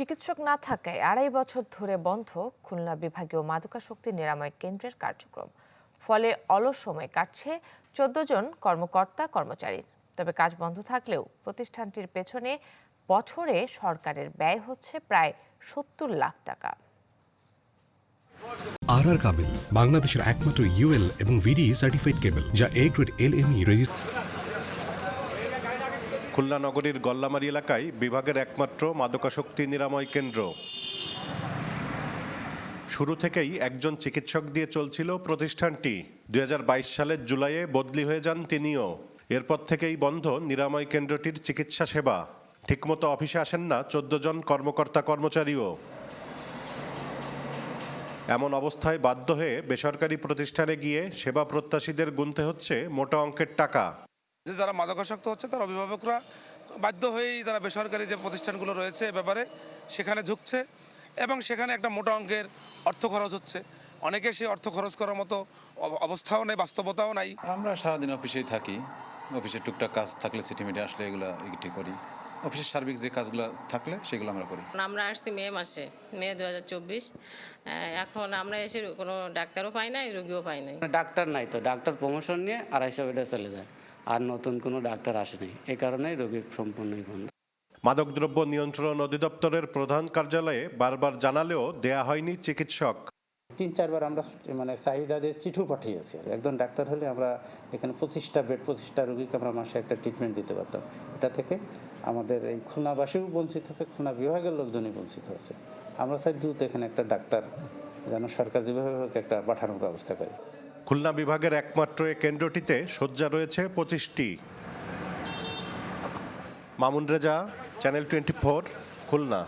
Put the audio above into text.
চিকিৎসক না থাকায় আড়াই বছর ধরে বন্ধ খুলনা বিভাগীয় মাদকাশক্তি নিরাময় কেন্দ্রের কার্যক্রম। ফলে অলস সময় কাটছে চোদ্দ জন কর্মকর্তা কর্মচারীর তবে কাজ বন্ধ থাকলেও প্রতিষ্ঠানটির পেছনে বছরে সরকারের ব্যয় হচ্ছে প্রায় সত্তর লাখ টাকা। আর আর কাবেল, বাংলাদেশের একমাত্র ইউএল এবং ভিডি সার্টিফাইড কেবল, যা A grade L M E Khulna নগরীর গল্লামারি এলাকায় বিভাগের একমাত্র মাদকাশক্তি নিরাময় কেন্দ্র। শুরু থেকেই একজন চিকিৎসক দিয়ে চলছিল প্রতিষ্ঠানটি। দু হাজার বাইশ সালের জুলাইয়ে বদলি হয়ে যান তিনিও। এরপর থেকেই বন্ধ নিরাময় কেন্দ্রটির চিকিৎসা সেবা। ঠিকমতো অফিসে আসেন না চোদ্দ জন কর্মকর্তা কর্মচারীও। এমন অবস্থায় বাধ্য হয়ে বেসরকারি প্রতিষ্ঠানে গিয়ে সেবা প্রত্যাশীদের গুনতে হচ্ছে মোটা অঙ্কের টাকা। যে যারা মাদকাসক্ত হচ্ছে তার অভিভাবকরা বাধ্য হয়েই তারা বেসরকারি যে প্রতিষ্ঠানগুলো রয়েছে এ ব্যাপারে সেখানে ঝুঁকছে এবং সেখানে একটা মোটা অঙ্কের অর্থ খরচ হচ্ছে। অনেকে সেই অর্থ খরচ করার মতো অব- অবস্থাও নেই বাস্তবতাও নাই। আমরা সারাদিন অফিসেই থাকি। অফিসে টুকটাক কাজ থাকলে সিটি মিটে আসলে এগুলো এটি করি। অফিসের সার্বিক যে কাজগুলো থাকলে সেগুলো আমরা করি। আমরা আসছি মে মাসে মে দু হাজার চব্বিশ। এখন আমরা এসে কোনো ডাক্তারও পাই নাই রোগীও পাই নাই। ডাক্তার নাই তো ডাক্তার প্রমোশন নিয়ে আড়াইশো বেডে চলে যায়। আর নতুন কোনো ডাক্তার আসেনি। এই কারণেই রোগীর সম্পূর্ণই বন্ধ। মাদকদ্রব্য নিয়ন্ত্রণ অধিদপ্তরের প্রধান কার্যালয়ে বারবার জানালেও দেয়া হয়নি চিকিৎসক। তিন চারবার আমরা মানে চাহিদাদের চিঠু পাঠিয়েছি। আর একজন ডাক্তার হলে আমরা এখানে পঁচিশটা বেড পঁচিশটা রোগীকে আমরা মাসে একটা ট্রিটমেন্ট দিতে পারতাম। এটা থেকে আমাদের এই খুলনাবাসীও বঞ্চিত হচ্ছে খুলনা বিভাগের লোকজনই বঞ্চিত হচ্ছে আমরা চাই দ্রুত এখানে একটা ডাক্তার যেন সরকার যেভাবে হোক একটা পাঠানোর ব্যবস্থা করে। খুলনা বিভাগের একমাত্র এ কেন্দ্রটিতে শয্যা রয়েছে পঁচিশটি। Mamun Reza channel twenty four Khulna.